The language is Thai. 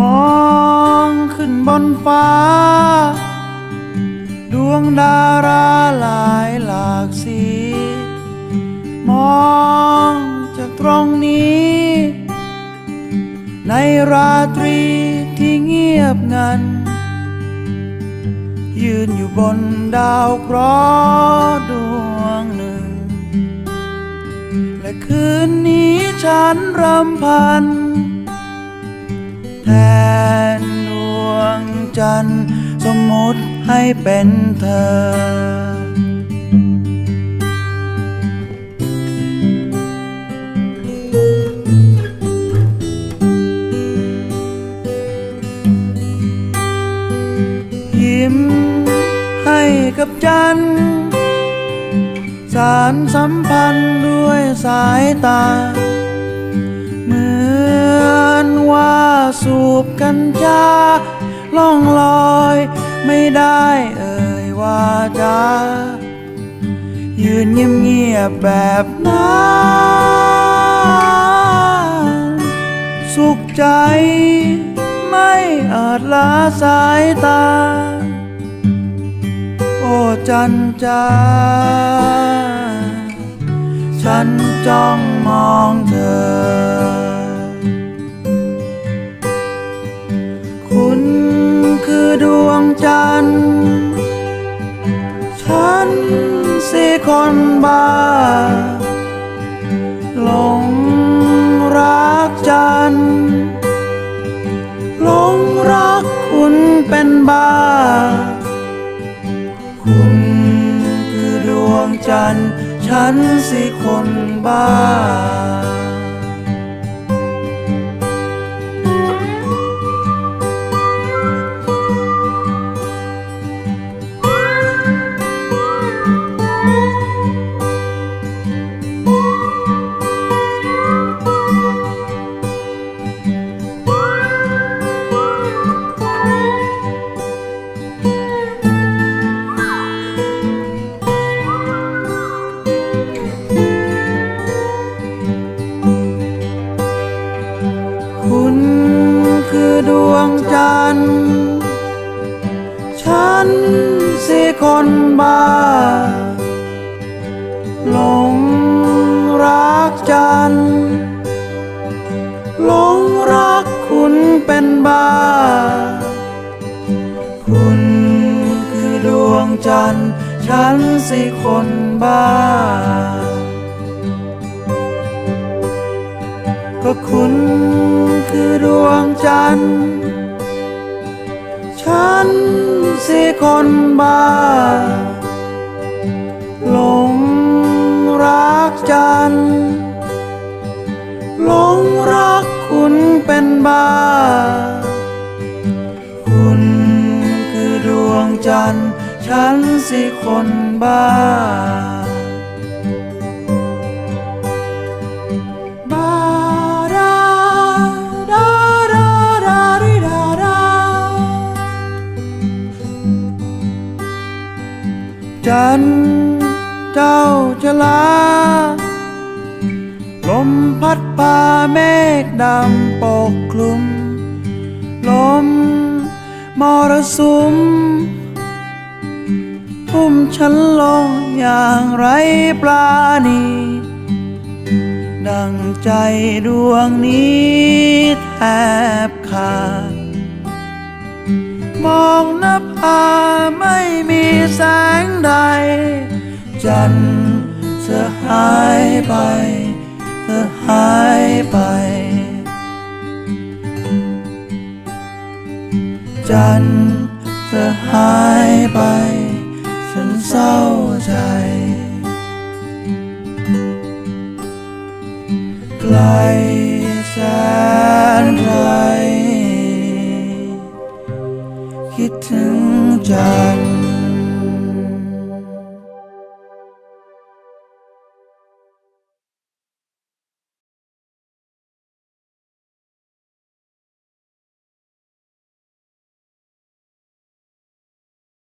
มองขึ้นบนฟ้า ดวงดาราหลายหลากสี มองจากตรงนี้ ในราตรีที่เงียบงัน ยืนอยู่บนดาวเคราะห์ดวงหนึ่ง และคืนนี้ฉันรำพัน นดวงจันทร์สมมติให้เป็นเธอยิ้มให้กับจันทร์สารสัมพันธ์ด้วยสายตา บกัญชาล่องลอย ไม่ได้เอ่ยว่าจายืนเงียบๆแบบนั้นสุขใจ ไม่อาจละสายตา โอ้จันจาฉันจ้องมอง ฉันสิคนบ้าหลงรักจันหลงรักคุณเป็นบ้า คุณคือดวงจันทร์ฉันสิคนบ้า นสิคนบ้าหลงรักจันหลงรักคุณเป็นบ้า คุณคือดวงจันทร์ฉันสิคนบ้า ก็คุณคือดวงจันทร์ฉัน สิคนบ้าหลงรักจันหลงรักคุณเป็นบ้า คุณคือดวงจันทร์ฉันสิคนบ้า จันเจ้าชลา ลมพัดพาเมฆดำปกคลุม ลมมรสุมทุ่มฉันลงอย่างไรปลาณี ดังใจดวงนี้แทบขาด มองหน้าผาไม่มีแสงใด จันทร์เธอหายไป เธอหายไป จันทร์เธอหายไป คิดถึงจันทร์